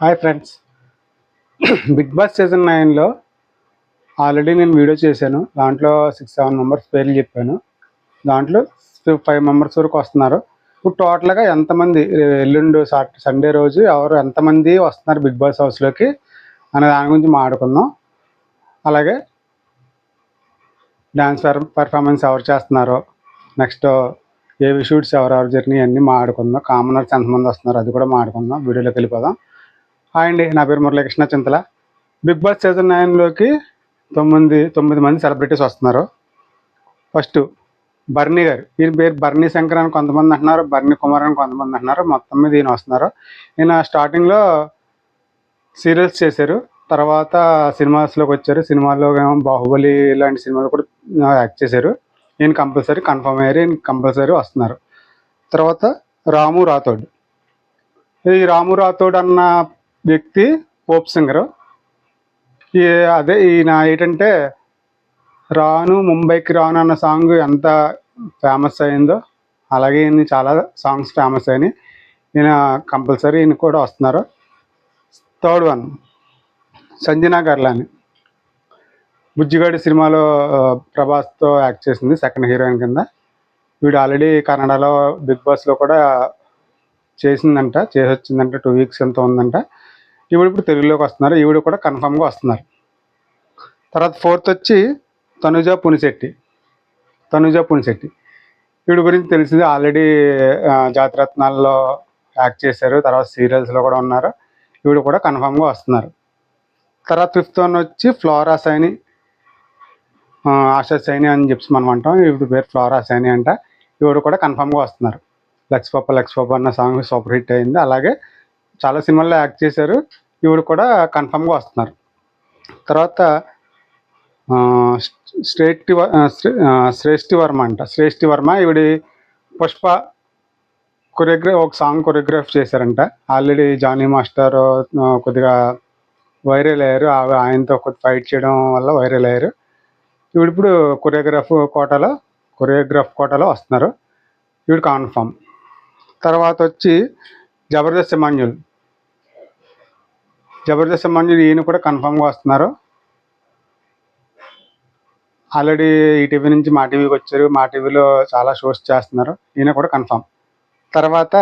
Hi friends Bigg Boss season నైన్లో already నేను video చేశాను. దాంట్లో సిక్స్ సెవెన్ మెంబర్స్ పేర్లు చెప్పాను. దాంట్లో ఫైవ్ మెంబర్స్ వరకు వస్తున్నారు. ఇప్పుడు టోటల్గా ఎంతమంది ఎల్లుండి సాట్ సండే రోజు ఎవరు ఎంతమంది వస్తున్నారు బిగ్ బాస్ హౌస్లోకి అనే దాని గురించి మాట్లాడుకుందాం అలాగే డ్యాన్స్ పర్ఫార్మెన్స్ ఎవరు చేస్తున్నారో నెక్స్ట్ ఏవి షూట్స్ ఎవరెవరు జరిగినాయి అన్నీ మాట్లాడుకుందాం కామనర్స్ ఎంతమంది వస్తున్నారు అది కూడా మాట్లాడుకుందాం వీడియోలోకి వెళ్ళిపోదాం. హాయ్ అండి నా పేరు Muralikrishna Chintala. Bigg Boss season నైన్లోకి తొమ్మిది తొమ్మిది మంది సెలబ్రిటీస్ వస్తున్నారు. ఫస్ట్ బర్నీ గారు ఈయన పేరు బర్నీ శంకర్ అని కొంతమంది అంటున్నారు బర్నీ కుమార్ అని కొంతమంది అంటున్నారు మొత్తం మీద ఈయన వస్తున్నారు. ఈయన స్టార్టింగ్లో సీరియల్స్ చేశారు తర్వాత సినిమాస్లోకి వచ్చారు. సినిమాల్లో ఏమో బాహుబలి లాంటి సినిమాలు కూడా యాక్ట్ చేశారు. ఈయన కంపల్సరీ కన్ఫర్మ్ అయ్యారు ఈయన కంపల్సరీ వస్తున్నారు. తర్వాత రాము రాథోడ్. ఈ రాము రాథోడ్ అన్న వ్యక్తి పోప్ సింగరు. ఈ అదే ఈయన ఏంటంటే రాను ముంబైకి రాను అన్న సాంగ్ ఎంత ఫేమస్ అయిందో అలాగే ఈయన చాలా సాంగ్స్ ఫేమస్ అయినాయి. ఈయన కంపల్సరీ ఈయన కూడా వస్తున్నారు. Third one Sanjana Galrani. బుజ్జిగాడి సినిమాలో ప్రభాస్తో యాక్ట్ చేసింది సెకండ్ హీరోయిన్ కింద. వీడు ఆల్రెడీ కన్నడలో బిగ్ బాస్లో కూడా చేసిందంట చేసి వచ్చిందంట టూ వీక్స్ ఎంత ఉందంట. ఈవిడ ఇప్పుడు తెలుగులోకి వస్తున్నారు. ఈవిడ కూడా కన్ఫామ్గా వస్తున్నారు. తర్వాత ఫోర్త్ వచ్చి తనుజ పునిశెట్టి. తనుజ పునిశెట్టి. ఈవిడ గురించి తెలిసింది. ఆల్రెడీ జాతిరత్నాల్లో యాక్ట్ చేశారు. తర్వాత సీరియల్స్లో కూడా ఉన్నారు. ఈవిడ కూడా కన్ఫామ్గా వస్తున్నారు. తర్వాత ఫిఫ్త్ వన్ వచ్చి ఫ్లోరా సైని ఆశా సైని అని చెప్పి మనం అంటాం. ఈవిడ పేరు ఫ్లోరా సైని అంట. ఈవిడ కూడా కన్ఫామ్గా వస్తున్నారు. లక్స్ పప్ప లక్స్ పప్ప అన్న సాంగ్ సూపర్ హిట్ అయింది. అలాగే చాలా సినిమాల్లో యాక్ట్ చేశారు. ఇవి కూడా కన్ఫామ్గా వస్తున్నారు. తర్వాత శ్రేష్ఠి శ్రేష్ఠి వర్మ అంట. శ్రేష్ఠి వర్మ ఈవిడ పుష్ప కొరియోగ్రా ఒక సాంగ్ కొరియోగ్రాఫ్ చేశారంట. ఆల్రెడీ జానీ మాస్టర్ కొద్దిగా వైరల్ అయ్యారు. ఆయనతో కొద్ది ఫైట్ చేయడం వల్ల వైరల్ అయ్యారు. ఈవిడ ఇప్పుడు కొరియోగ్రాఫ్ కోటాలో కొరియోగ్రాఫ్ కోటాలో వస్తున్నారు. ఈవిడ కన్ఫామ్ తర్వాత వచ్చి జబర్దస్త్ ఎమాన్యుల్ జబర్దస్త్ ఎమాన్యుల్ ఈయన కూడా కన్ఫామ్గా వస్తున్నారు. ఆల్రెడీ ఈటీవీ నుంచి మా టీవీకి వచ్చారు. మా టీవీలో చాలా షోస్ చేస్తున్నారు. ఈయన కూడా కన్ఫామ్. తర్వాత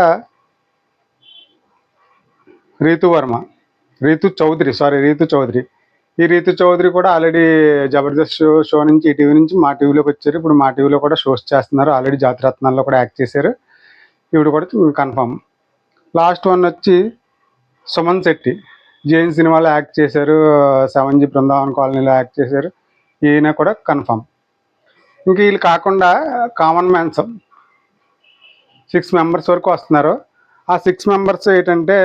రీతు వర్మ రీతు చౌదరి సారీ రీతు చౌదరి. ఈ రీతు చౌదరి కూడా ఆల్రెడీ జబర్దస్త్ షో షో నుంచి ఈటీవీ నుంచి మా టీవీలోకి వచ్చారు. ఇప్పుడు మా టీవీలో కూడా షోస్ చేస్తున్నారు. ఆల్రెడీ జాతిరత్నాల్లో కూడా యాక్ట్ చేశారు. ఈవిడ కూడా కన్ఫామ్. లాస్ట్ వన్ వచ్చి సుమన్ శెట్టి. జైన్ సినిమాలో యాక్ట్ చేశారు సెవెన్ జీ బృందావన్ కాలనీలో యాక్ట్ చేశారు. ఈయన కూడా కన్ఫర్మ్. ఇంక వీళ్ళు కాకుండా కామన్ మ్యాన్స్ సిక్స్ మెంబర్స్ వరకు వస్తున్నారు. ఆ సిక్స్ మెంబర్స్ ఏంటంటే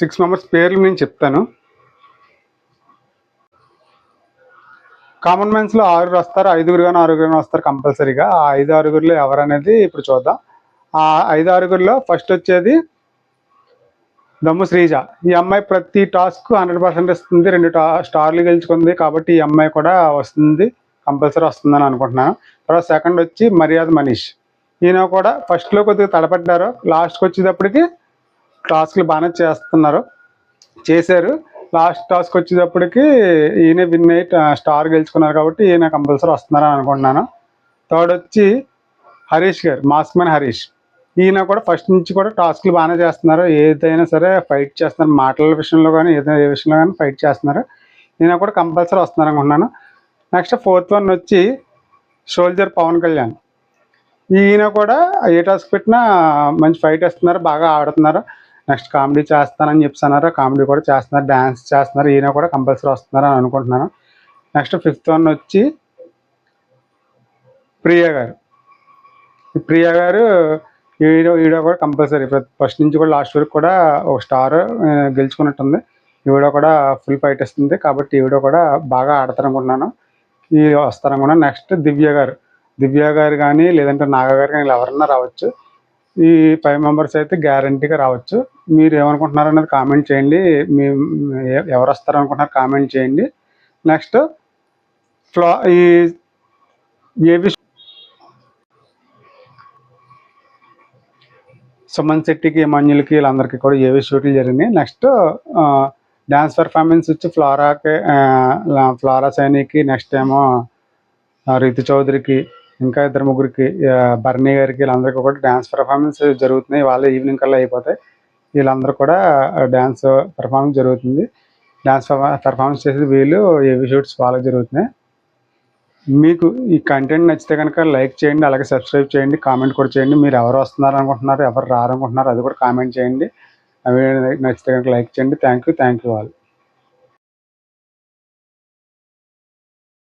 సిక్స్ మెంబర్స్ పేర్లు నేను చెప్తాను. కామన్ మ్యాన్స్లో ఆరుగురు వస్తారు ఐదుగురు కానీ ఆరుగురు కానీ వస్తారు కంపల్సరీగా. ఆ ఐదు ఎవరు ఎవరనేది ఇప్పుడు చూద్దాం. ఆ ఐదు ఆరుగురిలో ఫస్ట్ వచ్చేది దమ్ము శ్రీజ. ఈ అమ్మాయి ప్రతి టాస్క్ హండ్రెడ్ పర్సెంట్ ఇస్తుంది రెండు స్టార్లు గెలుచుకుంది కాబట్టి ఈ అమ్మాయి కూడా వస్తుంది కంపల్సరీ వస్తుందని అనుకుంటున్నాను. తర్వాత సెకండ్ వచ్చి మర్యాద మనీష్. ఈయన కూడా ఫస్ట్లో కొద్దిగా తడపడ్డారు లాస్ట్కి వచ్చేటప్పటికి టాస్క్లు బాగానే చేస్తున్నారు చేశారు. లాస్ట్ టాస్క్ వచ్చేటప్పటికి ఈయన విన్ అయ్యి స్టార్ గెలుచుకున్నారు కాబట్టి ఈయన కంపల్సరీ వస్తున్నారని అనుకుంటున్నాను. థర్డ్ వచ్చి హరీష్ గారు మాస్క్ మ్యాన్ హరీష్. ఈయన కూడా ఫస్ట్ నుంచి కూడా టాస్క్లు బాగానే చేస్తున్నారు. ఏదైనా సరే ఫైట్ చేస్తున్నారు. మాటల విషయంలో కానీ ఏదైనా ఏ విషయంలో కానీ ఫైట్ చేస్తున్నారు. ఈయన కూడా కంపల్సరీ వస్తున్నారు అనుకుంటున్నాను. నెక్స్ట్ ఫోర్త్ వన్ వచ్చి సోల్జర్ పవన్ కళ్యాణ్. ఈయన కూడా ఏ టాస్క్ పెట్టినా మంచి ఫైట్ వేస్తున్నారు బాగా ఆడుతున్నారు. నెక్స్ట్ కామెడీ చేస్తానని చెప్తున్నారు కామెడీ కూడా చేస్తున్నారు. డ్యాన్స్ చేస్తున్నారు. ఈయన కూడా కంపల్సరీ వస్తున్నారు అని అనుకుంటున్నాను. నెక్స్ట్ ఫిఫ్త్ వన్ వచ్చి ప్రియా గారు. ప్రియా గారు ఈడో ఈడో కూడా కంపల్సరీ. ఫస్ట్ నుంచి కూడా లాస్ట్ వరకు కూడా ఒక స్టార్ గెలుచుకున్నట్టుంది. ఈవిడ కూడా ఫుల్ ఫైట్ ఇస్తుంది కాబట్టి ఈవిడ కూడా బాగా ఆడతారు అనుకుంటున్నాను ఈ వస్తారనుకున్నాను నెక్స్ట్ దివ్య గారు. దివ్య గారు కానీ లేదంటే నాగ గారు కానీ ఎవరన్నా రావచ్చు. ఈ ఫైవ్ మెంబర్స్ అయితే గ్యారంటీగా రావచ్చు. మీరు ఏమనుకుంటున్నారు అనేది కామెంట్ చేయండి. మీ ఎవరు వస్తారు అనుకుంటున్నారు కామెంట్ చేయండి. నెక్స్ట్ ఫ్లా ఈ ఏబి సుమన్ శెట్టికి మంజులకి వీళ్ళందరికీ కూడా ఏవి షూట్లు జరిగినాయి. నెక్స్ట్ డ్యాన్స్ పెర్ఫార్మెన్స్ వచ్చి ఫ్లోరాకి ఫ్లారా ఫ్లోరా సైనికి నెక్స్ట్ ఏమో రితు చౌదరికి ఇంకా ఇద్దరు ముగ్గురికి ఆ, బర్నీ గారికి వీళ్ళందరికీ కూడా డ్యాన్స్ పెర్ఫార్మెన్స్ జరుగుతున్నాయి. వాళ్ళ ఈవినింగ్ కల్లా అయిపోతాయి. వీళ్ళందరూ కూడా డ్యాన్స్ పెర్ఫార్మెన్స్ జరుగుతుంది. డ్యాన్స్ పెర్ఫార్మెన్స్ చేసేది వీళ్ళు ఏవి షూట్స్ వాళ్ళకి జరుగుతున్నాయి. మీకు ఈ కంటెంట్ నచ్చితే కనుక లైక్ చేయండి అలాగే సబ్స్క్రైబ్ చేయండి కామెంట్ కూడా చేయండి. మీరు ఎవరు వస్తున్నారు అనుకుంటున్నారు ఎవరు రారనుకుంటున్నారు అది కూడా కామెంట్ చేయండి. అవి నచ్చితే కనుక లైక్ చేయండి. Thank you thank you all